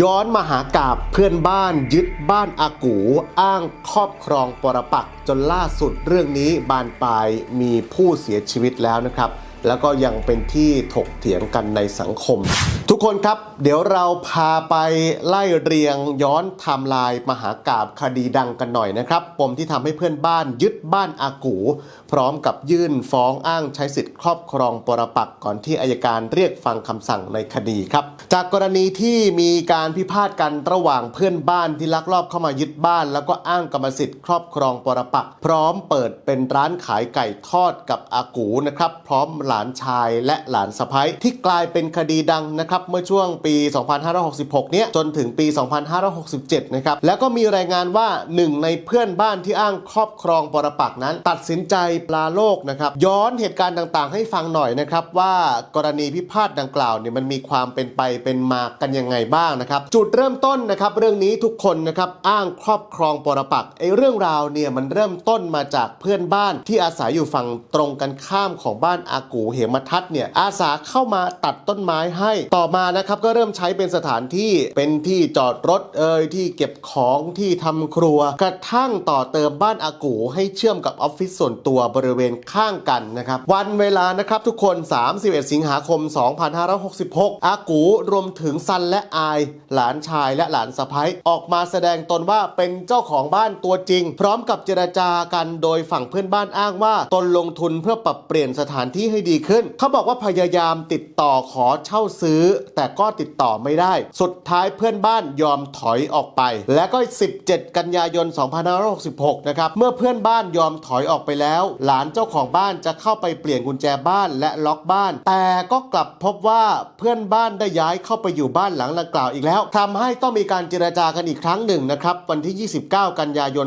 ย้อนมาหากาบเพื่อนบ้านยึดบ้านอากูอ้างครอบครองปรปักจนล่าสุดเรื่องนี้บานปลายมีผู้เสียชีวิตแล้วนะครับ แล้วก็ยังเป็นที่ถกเถียงกันในสังคม กคนครับ เดี๋ยวเราพาไปไล่เรียงย้อนไทม์ไลน์มหากาบคดีดังกันหน่อยนะครับ ปมที่ทำให้เพื่อนบ้านยึดบ้านอากู พร้อมกับยื่นฟ้องอ้างใช้สิทธิ์ครอบครองปรปักก่อนที่อายการเรียกฟังคำสั่งในคดีครับ จากกรณีที่มีการพิพาทกันระหว่างเพื่อนบ้านที่ลักลอบเข้ามายึดบ้าน แล้วก็อ้างกรรมสิทธิ์ครอบครองปรปักพร้อมเปิดเป็นร้านขายไก่ทอดกับอากูนะครับพร้อมหลานชายและหลานสะพ้ยที่กลายเป็นคดีดังนะครับเมื่อช่วงปี 2566 เนี้ยจนถึงปี 2567 นะครับ แล้วก็มีรายงานว่าหนึ่งในเพื่อนบ้านที่อ้างครอบครองปรปักนั้น ตัดสินใจปลาโลกนะครับ ย้อนเหตุการณ์ต่างๆ ให้ฟังหน่อยนะครับ ว่ากรณีพิพาทดังกล่าวเนี่ยมันมีความเป็นไปเป็นมากันยังไงบ้างนะครับ จุดเริ่มต้นนะครับเรื่องนี้ทุกคนนะครับอ้างครอบครองปรปักไอ้เรื่องราวเนี่ยมันเริ่มต้นมาจากเพื่อนบ้านที่อาศัยอยู่ฝั่งตรงกันข้ามของบ้านอากูเหมทัศเนี่ยอาสาเข้ามาตัดต้นไม้ให้ต่อมานะครับก็เริ่มใช้เป็นสถานที่เป็นที่จอดรถเอ่ยที่เก็บของที่ทำครัว กระทั่งต่อเติมบ้านอากูให้เชื่อมกับออฟฟิศส่วนตัวบริเวณข้างกันนะครับวันเวลานะครับทุกคน 31 สิงหาคม 2566 อากูรวมถึงซันและอาย หลานชายและหลานสะพ้ยออกมาแสดงตนว่าเป็นเจ้าของบ้านตัวจริง พร้อมกับเจรจากันโดยฝั่งเพื่อนบ้านอ้างว่า ตนลงทุนเพื่อปรับเปลี่ยนสถานที่ให้ดีขึ้น เขาบอกว่าพยายามติดต่อขอเช่าซื้อแต่ก็ติดต่อไม่ได้ สุดท้ายเพื่อนบ้านยอมถอยออกไป และก็ 17 กันยายน 2566 นะครับ เมื่อเพื่อนบ้านยอมถอยออกไปแล้ว หลานเจ้าของบ้านจะเข้าไปเปลี่ยนกุญแจบ้านและล็อกบ้าน แต่ก็กลับพบว่าเพื่อนบ้านได้ย้ายเข้าไปอยู่บ้านหลังดังกล่าวอีกแล้วทำให้ต้องมีการเจรจากันอีกครั้งหนึ่งนะครับ วันที่ 29 กันยายน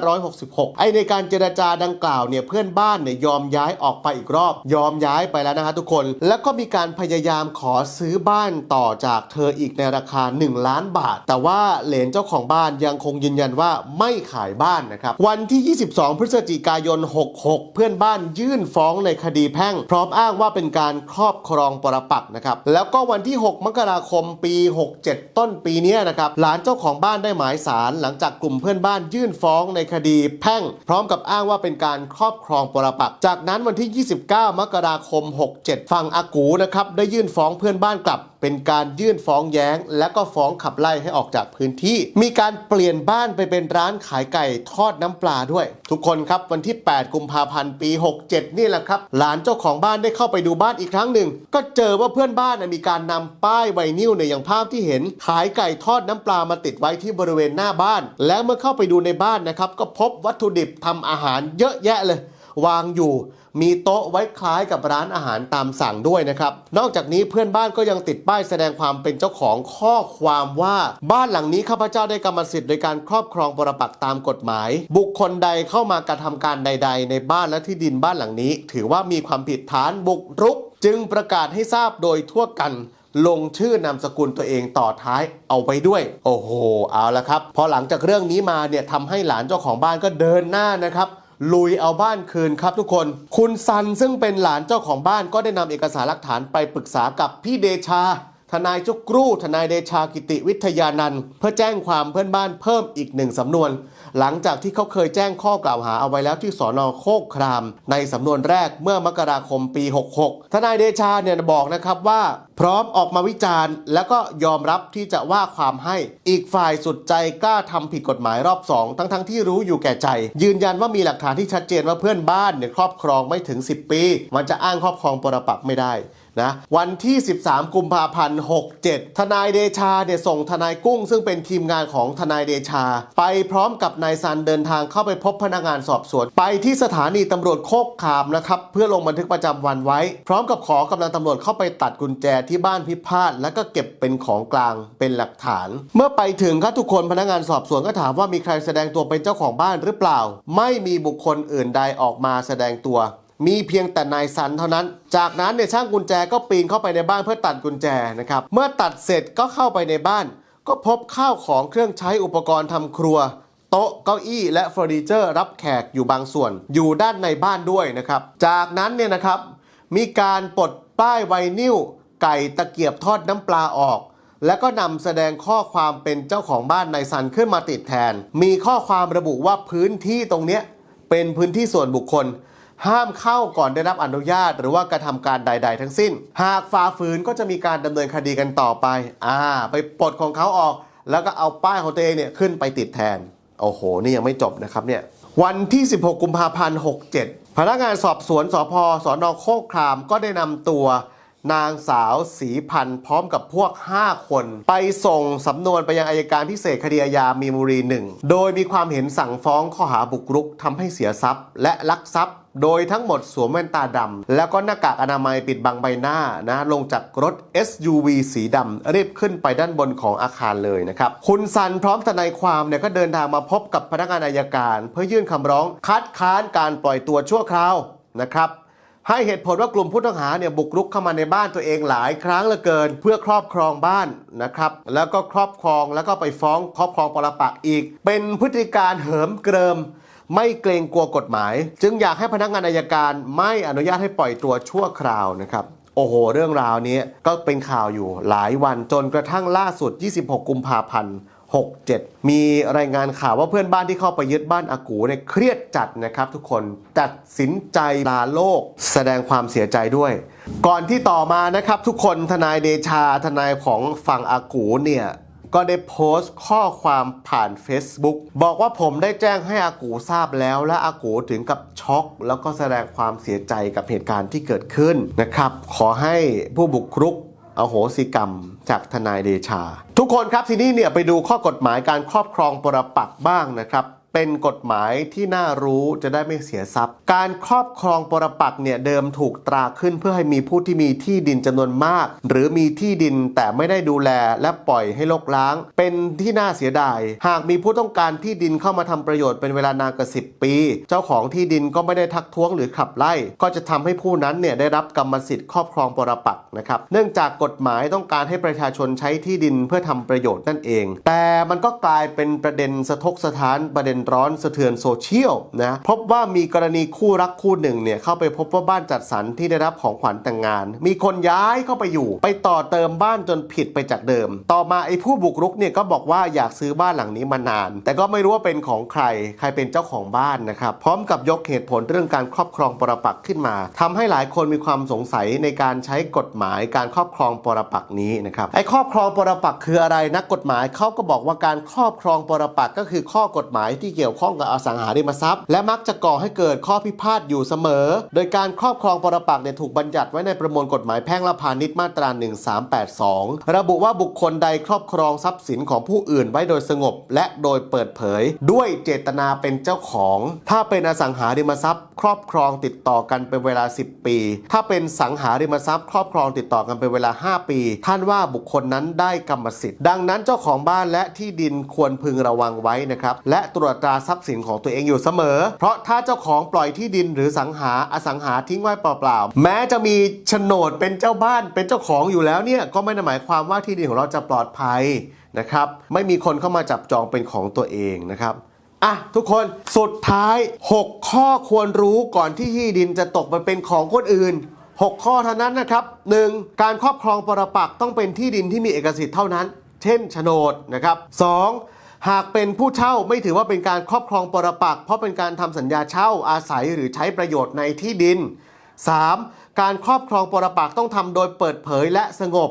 2566 ไอในการเจรจาดังกล่าวเนี่ยเพื่อนบ้านเนี่ยยอมย้ายออกไปอีกรอบ ยอมย้ายไปแล้วนะฮะทุกคน แล้วก็มีการพยายามขอซื้อื้อบ้านต่อจากเธออีกในราคา 1 ล้านบาท แต่ว่าเหลนเจ้าของบ้านยังคงยืนยันว่าไม่ขายบ้านนะครับ วันที่ 22 พฤศจิกายน 66 เพื่อนบ้านยื่นฟ้องในคดีแพ่ง พร้อมอ้างว่าเป็นการครอบครองปรปักษ์นะครับ แล้วก็วันที่ 6 มกราคมปี 67 ต้นปีนี้นะครับ หลานเจ้าของบ้านได้หมายสารหลังจากกลุ่มเพื่อนบ้านยื่นฟ้องในคดีแพ่ง พร้อมกับอ้างว่าเป็นการครอบครองปรปักษ์จากนั้นวันที่ 29 มกราคม 67 ฝั่งอากูนะครับได้ยื่นฟ้องเพื่อนบ้านกลับเป็นการยื่นฟ้องแย้ง และก็ฟ้องขับไล่ให้ออกจากพื้นที่ มีการเปลี่ยนบ้านไปเป็นร้านขายไก่ทอดน้ำปลาด้วย ทุกคนครับวันที่ 8 กุมภาพันธ์ปี 67 นี่แหละครับ หลานเจ้าของบ้านได้เข้าไปดูบ้านอีกครั้งหนึ่ง ก็เจอว่าเพื่อนบ้านมีการนำป้ายไวนิลในยอย่างภาพที่เห็น ขายไก่ทอดน้ำปลามาติดไว้ที่บริเวณหน้าบ้าน แล้วเมื่อเข้าไปดูในบ้านนะครับก็พบวัตถุดิบทำอาหารเยอะแยะเลย วางอยู่ มีโต๊ะไว้คล้ายกับร้านอาหารตามสั่งด้วยนะครับ นอกจากนี้เพื่อนบ้านก็ยังติดป้ายแสดงความเป็นเจ้าของข้อความว่า บ้านหลังนี้ข้าพเจ้าได้กรรมสิทธิ์โดยการครอบครองปรปักษ์ตามกฎหมาย บุคคลใดเข้ามากระทำการใด ๆ ในบ้านและที่ดินบ้านหลังนี้ ถือว่ามีความผิดฐานบุกรุก จึงประกาศให้ทราบโดยทั่วกันลงชื่อนามสกุลตัวเองต่อท้ายเอาไว้ด้วย โอ้โห เอาละครับ พอหลังจากเรื่องนี้มาเนี่ยทำให้หลานเจ้าของบ้านก็เดินหน้านะครับ ลุยเอาบ้านคืนครับทุกคน คุณซันซึ่งเป็นหลานเจ้าของบ้านก็ได้นำเอกสารหลักฐานไปปรึกษากับพี่เดชา ทนายจุกรูทนายเดชากิติวิทยานันท์เพื่อแจ้งความเพื่อนบ้านเพิ่มอีกหนึ่งสำนวน หลังจากที่เขาเคยแจ้งข้อกล่าวหาเอาไว้แล้วที่สอนอโคกคราม ในสำนวนแรกเมื่อมกราคมปี 66 ทนายเดชาเนี่ยบอกนะครับว่า พร้อมออกมาวิจารณ์ แล้วก็ยอมรับที่จะว่าความให้อีกฝ่ายสุดใจกล้าทำผิดกฎหมายรอบสองทั้งทั้งๆที่รู้อยู่แก่ใจ ยืนยันว่ามีหลักฐานที่ชัดเจนว่าเพื่อนบ้านเนี่ยครอบครองไม่ถึง 10 ปี มันจะอ้างครอบครองปรปักไม่ได้ นะวันที่ 13 กุมภาพันธ์ 67 ทนายเดชาเนี่ยส่งทนายกุ้ง ซึ่งเป็นทีมงานของทนายเดชา ไปพร้อมกับนายซันเดินทางเข้าไปพบพนักงานสอบสวน ไปที่สถานีตำรวจโคกขามนะครับ เพื่อลงบันทึกประจำวันไว้ พร้อมกับขอกำลังตำรวจเข้าไปตัดกุญแจที่บ้านพิพาทแล้วก็เก็บเป็นของกลางเป็นหลักฐาน เมื่อไปถึงครับทุกคนพนักงานสอบสวนก็ถามว่ามีใครแสดงตัวเป็นเจ้าของบ้านหรือเปล่า ไม่มีบุคคลอื่นใดออกมาแสดงตัว มีเพียงแต่นายซันเท่านั้น จากนั้นเนี่ยช่างกุญแจก็ปีนเข้าไปในบ้านเพื่อตัดกุญแจนะครับ เมื่อตัดเสร็จก็เข้าไปในบ้าน ก็พบข้าวของเครื่องใช้อุปกรณ์ทำครัว โต๊ะเก้าอี้และเฟอร์นิเจอร์รับแขกอยู่บางส่วน อยู่ด้านในบ้านด้วยนะครับ จากนั้นเนี่ยนะครับ มีการปลดป้ายไวนิลไก่ตะเกียบทอดน้ำปลาออก แล้วก็นำแสดงข้อความเป็นเจ้าของบ้านนายซันขึ้นมาติดแทน มีข้อความระบุว่าพื้นที่ตรงเนี้ยเป็นพื้นที่ส่วนบุคคล ห้ามเข้าก่อนได้รับอนุญาต หรือว่ากระทำการใด ๆ ทั้งสิ้น หากฝ่าฝืนก็จะมีการดำเนินคดีกันต่อไป อ่า ไปปลดของเขาออก แล้วก็เอาป้ายของตัวเองเนี่ยขึ้นไปติดแทน โอ้โห นี่ยังไม่จบนะครับเนี่ย วันที่ 16 กุมภาพันธ์ 67 พนักงานสอบสวนสพสอนอโคกครามก็ได้นำตัวนางสาวศรีพันธ์พร้อมกับพวก 5 คน ไปส่งสำนวนไปยังอายการพิเศษคดีอาญามีนบุรีหนึ่งโดยมีความเห็นสั่งฟ้องข้อหาบุกรุกทำให้เสียทรัพย์ และลักทรัพย์ โดยทั้งหมดสวมแว่นตาดำแล้วก็หน้ากากอนามัยปิดบังใบหน้านะลงจากรถ SUV สีดำรีบขึ้นไปด้านบนของอาคารเลยนะครับ คุณซันพร้อมทนายความเนี่ยก็เดินทางมาพบกับพนักงานอายการ เพื่อยื่นคำร้องคัดค้านการปล่อยตัวชั่วคราวนะครับให้เหตุผลว่ากลุ่มผู้ต้องหาเนี่ยบุกรุกเข้ามาในบ้านตัวเองหลายครั้งเหลือเกิน เพื่อครอบครองบ้านนะครับ แล้วก็ครอบครองแล้วก็ไปฟ้องครอบครองปรปักอีก เป็นพฤติการเหิมเกริม ไม่เกรงกลัวกฎหมาย จึงอยากให้พนักงานอายการไม่อนุญาตให้ปล่อยตัวชั่วคราวนะครับโอ้โห เรื่องราวนี้ก็เป็นข่าวอยู่หลายวันจนกระทั่งล่าสุด 26 กุมภาพันธ์ 67 มีรายงานข่าวว่าเพื่อนบ้านที่เข้าไปยึดบ้านอากูเนี่ยเครียดจัดนะครับทุกคนตัดสินใจลาโลก แสดงความเสียใจด้วย ก่อนที่ต่อมานะครับทุกคนทนายเดชาทนายของฝั่งอากูเนี่ย ก็ได้โพสต์ข้อความผ่าน Facebook บอกว่าผมได้แจ้งให้อากูทราบแล้ว และอากูถึงกับช็อก แล้วก็แสดงความเสียใจกับเหตุการณ์ที่เกิดขึ้นนะครับ ขอให้ผู้บุกรุกอโหสิกรรมจากทนายเดชา ทุกคนครับทีนี้เนี่ยไปดูข้อกฎหมายการครอบครองปรปักษ์บ้างนะครับ เป็นกฎหมายที่น่ารู้จะได้ไม่เสียทรัพย์ การครอบครองปรปักเนี่ยเดิมถูกตราขึ้นเพื่อให้มีผู้ที่มีที่ดินจำนวนมาก หรือมีที่ดินแต่ไม่ได้ดูแลและปล่อยให้รกร้าง เป็นที่น่าเสียดาย หากมีผู้ต้องการที่ดินเข้ามาทำประโยชน์เป็นเวลานานกว่า 10 ปี เจ้าของที่ดินก็ไม่ได้ทักท้วงหรือขับไล่ ก็จะทำให้ผู้นั้นเนี่ยได้รับกรรมสิทธิ์ครอบครองปรปักนะครับ เนื่องจากกฎหมายต้องการให้ประชาชนใช้ที่ดินเพื่อทำประโยชน์นั่นเอง แต่มันก็กลายเป็นประเด็นสะทกสะท้านประเด็นร้อนสะเทือนโซเชียลนะพบว่ามีกรณีคู่รักคู่หนึ่งเนี่ยเข้าไปพบว่าบ้านจัดสรรที่ได้รับของขวัญแต่งงาน มีคนย้ายเข้าไปอยู่ ไปต่อเติมบ้านจนผิดไปจากเดิม ต่อมาไอ้ผู้บุกรุกเนี่ยก็บอกว่าอยากซื้อบ้านหลังนี้มานาน แต่ก็ไม่รู้ว่าเป็นของใครใครเป็นเจ้าของบ้านนะครับพร้อมกับยกเหตุผลเรื่องการครอบครองปรปักขึ้นมาทำให้หลายคนมีความสงสัยในการใช้กฎหมายการครอบครองปรปักนี้นะครับไอ้ครอบครองปรปักคืออะไรนักกฎหมายเขาก็บอกว่าการครอบครองปรปักก็คือข้อกฎหมายที่เกี่ยวข้องกับอสังหาริมทรัพย์ และมักจะก่อให้เกิดข้อพิพาทอยู่เสมอ โดยการครอบครองปรปักษ์เนี่ยถูกบัญญัติไว้ในประมวลกฎหมายแพ่งและพาณิชย์มาตรา 1382 ระบุว่าบุคคลใดครอบครองทรัพย์สินของผู้อื่นไว้โดยสงบ และโดยเปิดเผย ด้วยเจตนาเป็นเจ้าของ ถ้าเป็นอสังหาริมทรัพย์ ครอบครองติดต่อกันเป็นเวลา 10 ปี ถ้าเป็นสังหาริมทรัพย์ ครอบครองติดต่อกันเป็นเวลา 5 ปี ท่านว่าบุคคลนั้นได้กรรมสิทธิ์ ดังนั้นเจ้าของบ้านและที่ดินควรพึงระวังไว้นะครับและตรวจตราทรัพย์สินของตัวเองอยู่เสมอ เพราะถ้าเจ้าของปล่อยที่ดินหรือสังหาอสังหาทิ้งไว้เปล่าๆ แม้จะมีโฉนดเป็นเจ้าบ้านเป็นเจ้าของอยู่แล้วเนี่ยก็ไม่ได้หมายความว่าที่ดินของเราจะปลอดภัยนะครับไม่มีคนเข้ามาจับจองเป็นของตัวเองนะครับอะทุกคนสุดท้าย 6 ข้อควรรู้ก่อนที่ที่ดินจะตกไปเป็นของคนอื่น 6 ข้อเท่านั้นนะครับ 1. การครอบครองปรปักต้องเป็นที่ดินที่มีเอกสิทธิ์เท่านั้น เช่นโฉนดนะครับ 2. หากเป็นผู้เช่าไม่ถือว่าเป็นการครอบครองปรปักษ์เพราะเป็นการทำสัญญาเช่าอาศัยหรือใช้ประโยชน์ในที่ดิน 3. การครอบครองปรปักษ์ต้องทำโดยเปิดเผยและสงบ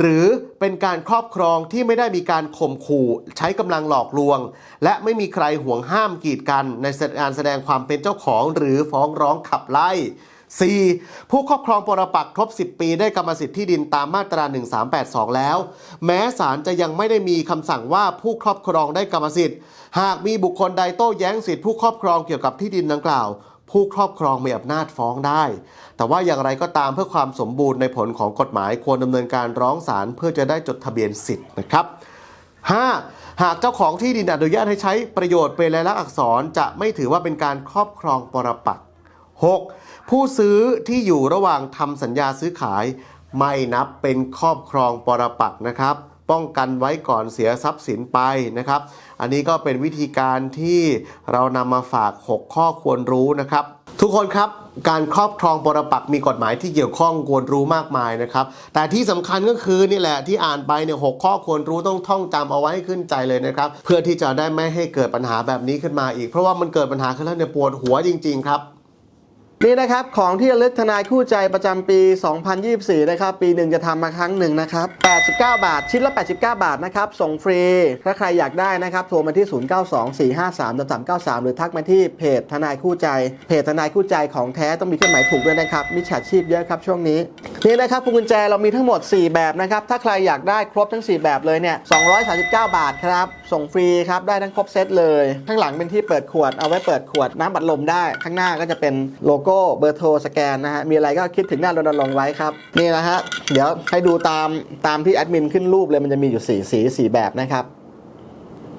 หรือเป็นการครอบครองที่ไม่ได้มีการข่มขู่ ใช้กำลังหลอกลวง และไม่มีใครห่วงห้ามกีดกันในการแสดงความเป็นเจ้าของหรือฟ้องร้องขับไล่ 4. ผู้ครอบครองปรปักษ์ครบ 10 ปีได้กรรมสิทธิ์ที่ดินตามมาตรา 1382 แล้ว แม้ศาลจะยังไม่ได้มีคำสั่งว่าผู้ครอบครองได้กรรมสิทธิ์ หากมีบุคคลใดโต้แย้งสิทธิผู้ครอบครองเกี่ยวกับที่ดินดังกล่าว ผู้ครอบครองมีอำนาจฟ้องได้ แต่ว่าอย่างไรก็ตามเพื่อความสมบูรณ์ในผลของกฎหมายควรดำเนินการร้องศาลเพื่อจะได้จดทะเบียนสิทธิ์นะครับ 5. หากเจ้าของที่ดินอนุญาตให้ใช้ประโยชน์เป็นลายลักษณ์อักษรจะไม่ถือว่าเป็นการครอบครองปรปักษ์ 6. ผู้ซื้อที่อยู่ระหว่างทำสัญญาซื้อขาย ไม่นับเป็นครอบครองปรปักนะครับ ป้องกันไว้ก่อนเสียทรัพย์สินไปนะครับ อันนี้ก็เป็นวิธีการที่เรานำมาฝาก 6 ข้อควรรู้นะครับ ทุกคนครับการครอบครองปรปักมีกฎหมายที่เกี่ยวข้องควรรู้มากมายนะครับ แต่ที่สำคัญก็คือนี่แหละที่อ่านไปเนี่ยหกข้อควรรู้ต้องท่องจำเอาไว้ให้ขึ้นใจเลยนะครับ เพื่อที่จะได้ไม่ให้เกิดปัญหาแบบนี้ขึ้นมาอีก เพราะว่ามันเกิดปัญหาขึ้นแล้วเนี่ยปวดหัวจริง ๆ ครับ นี่นะครับของที่ระลึกทนายคู่ใจประจำปี 2024 นะครับ ปีหนึ่งจะทำมาครั้งหนึ่งนะครับ 89 บาท ชิ้นละ 89 บาทนะครับ ส่งฟรี ถ้าใครอยากได้นะครับ โทรมาที่ 0924533393 หรือทักมาที่เพจทนายคู่ใจ เพจทนายคู่ใจของแท้ต้องมีเครื่องหมายถูกด้วยนะครับ มิจฉาชีพเยอะครับช่วงนี้ นี่นะครับพวงกุญแจเรามีทั้งหมด 4 แบบนะครับ ถ้าใครอยากได้ครบทั้ง 4 แบบเลยเนี่ย 239 บาทครับ ส่งฟรีครับ ได้ทั้งครบเซตเลย ข้างหลังเป็นที่เปิดขวด เอาไว้เปิดขวดน้ำบัดลมได้ ข้างหน้าก็จะเป็นโลโก้เบอร์โทรสแกนนะฮะ มีอะไรก็คิดถึงหน้ารณรงค์ไว้ครับ นี่นะฮะ เดี๋ยวให้ดูตามตามที่แอดมินขึ้นรูปเลยมันจะมีอยู่4สีสีแบบนะครับ